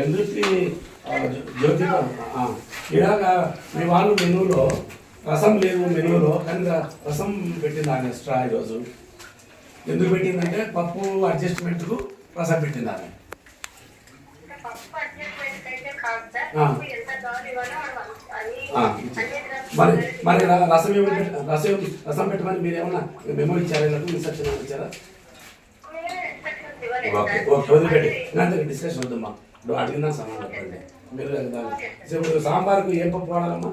బెందుర్తి జ్యోతి ఇలాగ మీ వాళ్ళు మెనూలో రసం లేదు మెనూలో కానీ రసం పెట్టింది ఆమె ఎక్స్ట్రా ఈరోజు. ఎందుకు పెట్టిందంటే పప్పు అడ్జస్ట్మెంట్కు రసం పెట్టింది ఆమె. మరి మరి రసం ఏమి రసం రసం పెట్టమని మీరు ఏమన్నా మెమో ఇచ్చారా వీళ్ళకు ఇన్స్ట్రక్షన్ ఇచ్చారా? ఓకే. ఓకే వదిలిపెట్టి. ఇలాంటి డిస్కషన్ వద్దమ్మా. ఇప్పుడు అడిగినా సమాధానం చెప్పండి. మీరు దాన్ని ఇప్పుడు సాంబార్కు ఏం పప్పు వాడాలమ్మా?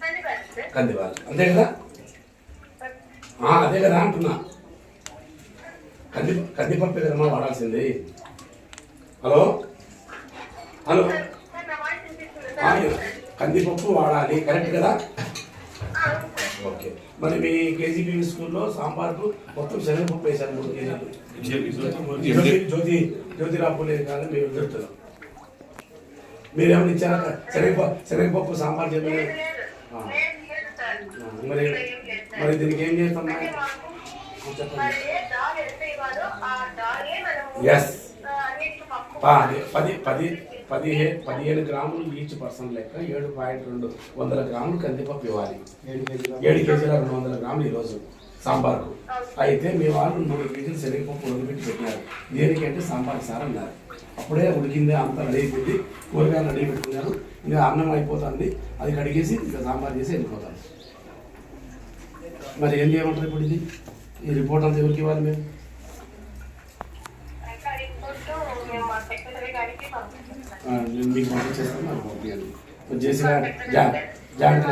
ధన్యవాదాలు కందివాళ్ళు అంతే కదా? అదే కదా అంటున్నా. కంది కందిపప్పు కదమ్మా వాడాల్సింది. హలో? హలో? కందిపప్పు వాడాలి. కరెక్ట్ కదా? మరి మీ కేజీబీ స్కూల్లో సాంబార్కు మొత్తం శనగపప్పు వేశారు మూడు కేజీలు జ్యోతి జ్యోతి జ్యోతి రాపులే కాదు మీరు మీరేమైనా ఇచ్చారా శనగపప్పు శనగపప్పు సాంబార్ లేదు, చెప్పలేదు లేదు. లేదు, లేదు. మరి లేదు. మరి దీనికి ఏం మాకు చెప్పండి మరి అదే పది పది పదిహే పదిహేను గ్రాములు ఈచ్ పర్సన్ లెక్క ఏడు పాయింట్ రెండు వందల గ్రాములు కందిపప్పు ఇవ్వాలి. ఏడు కేజీల రెండు వందల గ్రాములు ఈరోజు సాంబార్కు అయితే మీ వాళ్ళు మూడు కేజీలు శనగపప్పు ఉడకబెట్టి పెట్టినారు. దేనికంటే సాంబార్ సార్ అన్నారు అప్పుడే ఉడికింది అంత రెడీ అయిపోయింది. కూరగాయలు రెడీ పెట్టుకున్నారు. ఇంకా అన్నం అయిపోతుంది. అది కడిగేసి ఇంకా సాంబార్ చేసి వెళ్ళిపోతాను మరి ఏం చేయమంటారు ఇప్పుడు ఇది? ఈ రిపోర్ట్ అంతా ఎవరికి ఇవ్వాలి మేము ఇంకా రిపోర్ట్ మేము మా సెక్రటరీ గారికి పంపిస్తాం సార్. ఆ, నేను మీకు పంపించేస్తాను నాకు పంపించండి చేసిన జా జాగ్రత్త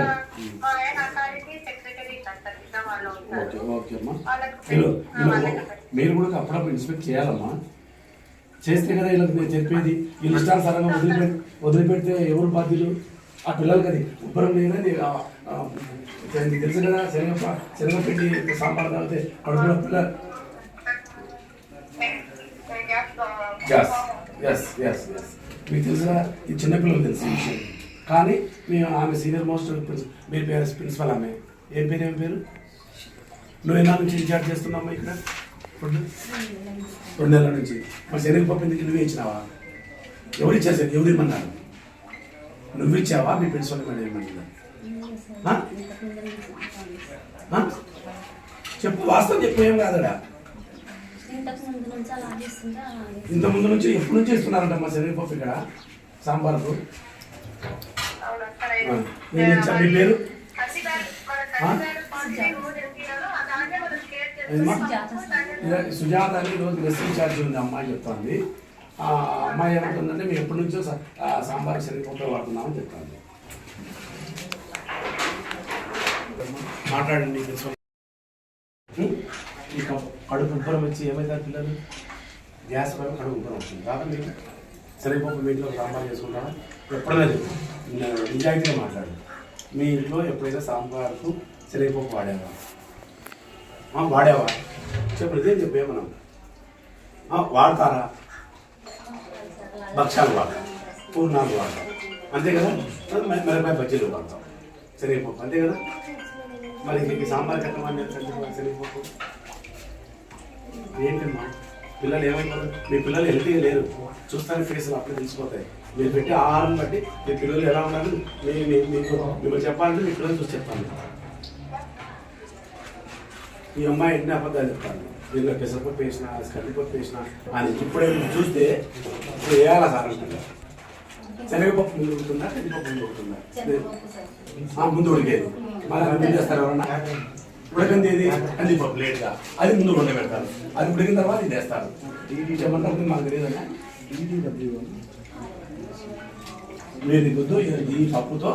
ఓకే ఓకే అమ్మా. వాళ్ళకి మీరు మీరు కూడా అప్పుడప్పుడు ఇన్స్పెక్ట్ చేయాలమ్మా చేస్తే కదా వీళ్ళకి నేను చెప్పేది వీళ్ళు ఇష్టానుసారంగా వదిలిపెట్టి వదిలిపెడితే ఎవరు బాధ్యులు ఆ పిల్లలకి అది ఉబ్బరం లేదా ఆ, నీకు తెలుసు కదా శనగ శనగపెట్టి సాంబార్ తాగితే కడుపులో పిల్ల ఎస్ ఎస్ ఎస్ ఎస్ మీకు తెలుసు కదా ఈ చిన్నపిల్లలు తెలుసు ఈ విషయం. కానీ మేము ఆమె సీనియర్ మోస్ట్ మీ పేరు ప్రిన్సిపల్ ఆమె. ఏం పేరు ఏం పేరు? నువ్వు ఎన్నా నుంచి ఇన్ఛార్జ్ చేస్తున్నావా ఇక్కడ? ఫుడ్? రెండు నెలల నుంచి. మరి శనగపప్పు ఎందుకు నువ్వే ఇచ్చినావా? ఎవరు ఇచ్చారు సార్ ఎవరు ఇమ్మన్నారు? నువ్వు ఇచ్చావా? మీ ప్రిన్సిపల్ మేడం? ఆ? చెప్పు వాస్తవం చెప్పు ఏం కాదడా ఇంతకు ముందు నుంచి అలా చేస్తుంటే అలా చేస్తుంటే ఇంత ముందు నుంచి ఎప్పుడు నుంచి ఇస్తున్నారంట మా శనగపప్పు ఇక్కడ సాంబార్కు మీ పేరు? సుజాత అని రోజు మెస్ ఇన్ఛార్జ్ ఉంది అమ్మాయి చెప్తాంది. ఆ అమ్మాయి ఏమంటుందంటే మేము ఎప్పటి నుంచో సాంబార్ శనగపప్పు వాడుతున్నామని చెప్తాంది. మాట్లాడండి? ఈ కడుపు ఉబ్బరం వచ్చి ఏమవుతారు పిల్లలు? గ్యాస్ పైన కడుపు ఉబ్బరం వస్తుంది కాదా మీకు శనగపప్పు మీ ఇంట్లో సాంబార్ చేసుకుంటారా? ఎప్పుడైనా చెప్పు. నిజాయితీగా మాట్లాడు. మీ ఇంట్లో ఎప్పుడైనా సాంబార్కు శనగపప్పు వాడేవా? వాడేవా? చెప్పు నిజం చెప్పు ఏమన్నా వాడతారా? భక్ష్యాలు వాడతాం పూర్ణాలు వాడతాం అంతే కదా? మరి మిరపకాయ బజ్జీలు వాడతాం. శనగపప్పు అంతే కదా? మరి మీకు సాంబార్ కట్టమని శనగపప్పు? ఏంటమ్మా పిల్లలు ఏమైపోతారు మీ పిల్లలు హెల్తీగా లేరు. చూస్తానే ఫేస్లు అప్పుడే తెలిసిపోతాయి. మీరు పెట్టే ఆహారం బట్టి మీ పిల్లలు ఎలా ఉన్నారు? మీ మీ- మీకు మిమ్మల్ని చెప్పాలంటే మీ పిల్లలు చూసి చెప్తాను. ఈ అమ్మాయి ఎన్ని అబద్ధాలు చెప్తాను? దీనిలో పెసరపప్పు వేసిన కందిపప్పు వేసిన అని ఇప్పుడే చూస్తే ఇప్పుడు వేయాలా సార్ అంటున్నారు శనగపప్పు ముందు ఉడుకుతుందా కందిపప్పు ముందు ఉడుకుతుందా? ముందు ఉడికేది. మళ్ళీ చేస్తారు ఎవరన్నా? ఉడకంది ఏది కందిపప్పు లేట్గా అది ముందు ఉడకబెడతారు అది ఉడికిన తర్వాత ఇది వేస్తారు. ఏమంటారు మాకు తెలియదన్నా మీరు వద్దు ఈ పప్పుతో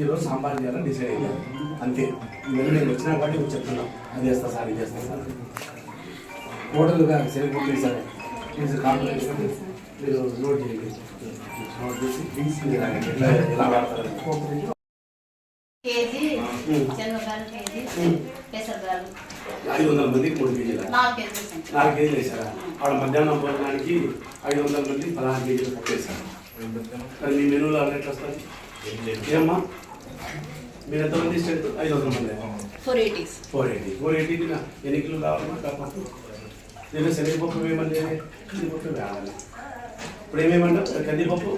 ఈరోజు సాంబార్ చేయాలని డిసైడ్ అయ్యారు. అంతే. ఇవన్నీ నేను వచ్చినా కాబట్టి మీకు చెప్తున్నాను అది చేస్తా సార్ ఇది చేస్తా సార్. హోటల్గా సరిపోతుంది వేసారు ప్లీజ్ కాంప్లైంట్ మీరు నోట్ చేయండి. నోట్ చేసి ఎట్లా ఎలా వాడతారు. ఐదు వందల మందికి మూడు కేజీల నాలుగు కేజీలు వేసారా ఆవిడ మధ్యాహ్నం భోజనానికి ఐదు వందల మంది పదహారు కేజీలు వేశారు మరి మీ మెనూలో అలా ఎట్లా వస్తుంది ఏమ్మా? మీరు ఎంతమంది స్ట్రెంత్ ఐదు వందల మంది. Four eighties. Four eighty. Four ఎయిటీకి ఎన్ని కిలో కావాలమ్మా? కా పప్పు నేను శనగపప్పు వేయమని కందిపప్పు వేయాలి ఇప్పుడు ఏమేమంటారు కందిపప్పు?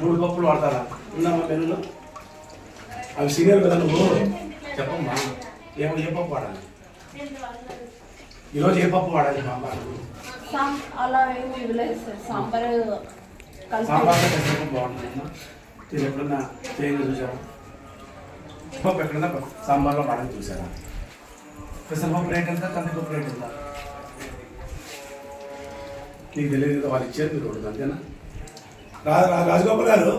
మూడు పప్పులు వాడతారా? ఉందమ్మా మెనూలో? అవి సీనియర్ కదా నువ్వు. చెప్పమ్మా. ఏమో ఏ పప్పు వాడాలి? ఈరోజు ఏ పప్పు వాడాలి మా అమ్మ? సాం అలా ఏమి ఇవ్వలేదు సార్. సాంబార్ సాంబార్ పెసరపప్పు బాగుంటుందమ్మా నేను ఎప్పుడన్నా చేయంగా చూసారా? పప్పు ఎక్కడన్నా సాంబార్లో వాడని చూసారా? పెసరపప్పు రేట్ ఎంత? కందిపప్పు రేట్ ఎంత? నీకు తెలియదు కదా వాళ్ళు ఇచ్చారు మీరు ఒకటి అంతేనా? రాజగోపాల్ గారు.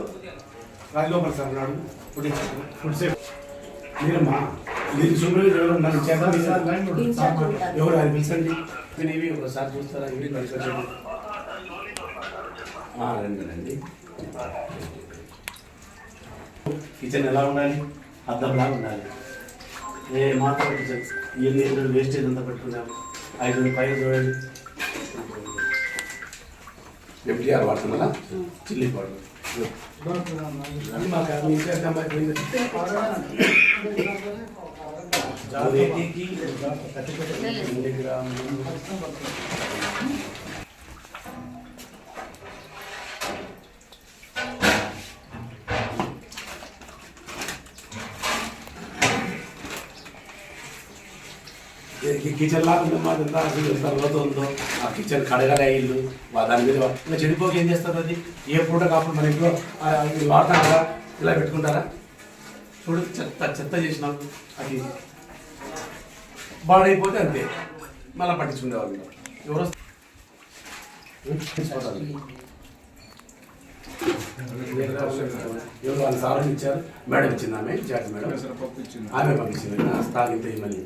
రాజగోపాల్ సార్ ఉన్నాడు. ఫుడ్ ఫుడ్ సేఫ్ మీరమ్మా మీరు సూపర్వైజర్ ఎవరు ఉన్నారు ఇచ్చారా ఇన్ఛార్జ్ ఉంటారు. ఎవరు ఆయన పిలిచండి? మీరు ఇవి ఒకసారి చూస్తారా? ఇవి పరిశోధన రండి రండి. కిచెన్ ఎలా ఉండాలి? అద్దంలా ఉండాలి. ఏ మాత్రం కిచెన్ ఇవన్నీ వేస్టేజ్ అంతా పెట్టుకున్నాము ఐదు పైన చూడండి. ఎంటీఆర్ వాడుతున్నారా? చిల్లీ పౌడర్ అది మాకు గ్రాములు? కిచెన్ లాగా ఉందమ్మా అదంతా అసలు ఎంత లోతు ఉందో ఆ కిచెన్ కడగలే ఇల్లు. దాని మీద ఇంకా చెడిపోక ఏం చేస్తారు అది? ఏ పూట కాకుండా మన ఇంట్లో ఆ, ఇది వాడతాం కదా ఇలా పెట్టుకుంటారా? చూడు చెత్త చెత్త చేసినాం. అది బాడైపోతే అంతే. మళ్ళీ పట్టించుకునే వాళ్ళు ఎవరు? ఎవరు వాళ్ళ సార్ ఇచ్చారు? మేడం ఇచ్చింది ఆమె జాతి మేడం. ఆమె పంపించింది. స్థానిక మళ్ళీ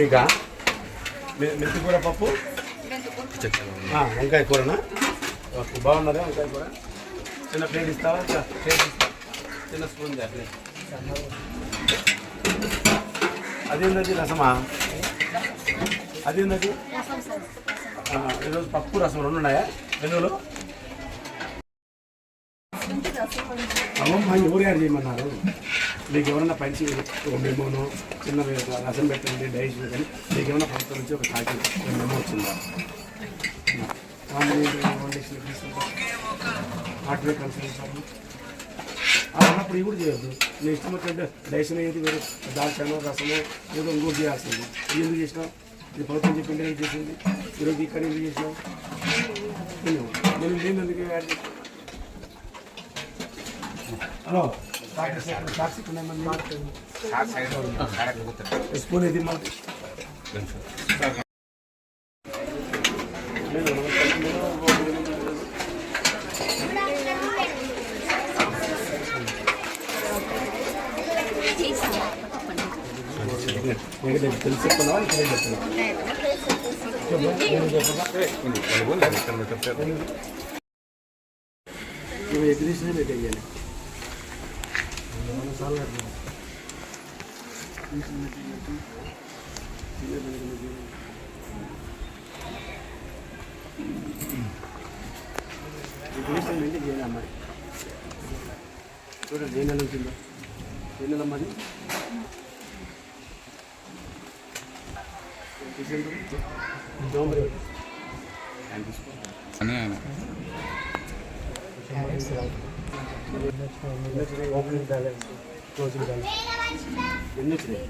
మీకా మె- మెంతికూర పప్పు? ఆ, వంకాయ కూరనా? ఓకే బాగున్నదా వంకాయ కూర? చిన్న ప్లేట్ ఇస్తావా? ప్లేట్ ఇస్తా. చిన్న స్పూన్ దా ప్లేట్. అదేంటది రసమా? అదేంటది ఆ, ఈరోజు పప్పు రసం రెండు ఉన్నాయా? మెనూలో? అవమ్మ ఎవరు యాడ్ చేయమన్నారు? మీకు ఎవరైనా పంచి ఒక మెమోను చిన్న రసం పెట్టండి డైజెషన్ పెట్టండి మీకు ఏమైనా ప్రభుత్వం నుంచి ఒక కాకి మెమో వచ్చిందా? హార్డ్వేర్ కన్సల్ట్ అలా అన్నప్పుడు ఇవి కూడా చేయొద్దు. నేను ఇష్టం వచ్చినట్టు డైజెషన్ అయ్యేది వేరు దాల్చాను రసము ఏదో ఇంకోటి చేయాల్సింది. ఇది ఎందుకు చేసినాం ఇది ప్రభుత్వం చెప్పింది ఏం చేసింది. ఈరోజు ఇక్కడ ఎందుకు చేసినాం నేను నేను ఎందుకు యాడ్ చేసినా? హలో టాక్సీ టాక్సీ స్పూన్ ఇది మాకు తెలిసి చెప్తున్నావా ఇక్కడ చెప్తున్నావా నువ్వు ఎగ్రీషన్ మీకు వెయ్యాలి అమ్మాయి చూడండి ఏ నెల ఉంటుందో ఏ నెల బ్యాలెన్స్ క్లోజింగ్ బ్యాలెన్స్ ఎన్ని వచ్చినాయి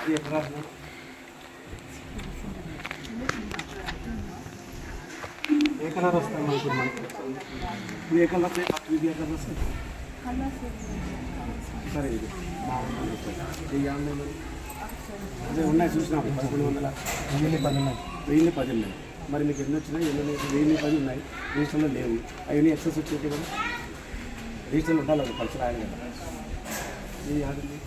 ఇది ఎక్కడ రాసినా ఏ కలర్ వస్తాయి మనకి మనకి ఇది ఏ కలర్ వస్తాయి ఇది ఏ కలర్ వస్తాయి సరే ఇది బాగుంది ఇది ఆన్లైన్ అదే ఉన్నాయి చూసినాము పదకొండు వందల వెయ్యి పది ఉన్నాయి వెయ్యి పది ఉన్నాయి మరి మీకు ఎన్ని వచ్చినాయి ఎన్ని ఉన్నాయి? వెయ్యి పది ఉన్నాయి. రిజిస్టర్లో లేవు. అవన్నీ ఎక్సెస్ వచ్చేవి కదా. రిజిస్టర్లో ఉండాలి అది రాయాలి కదా. ఇది ఆడండి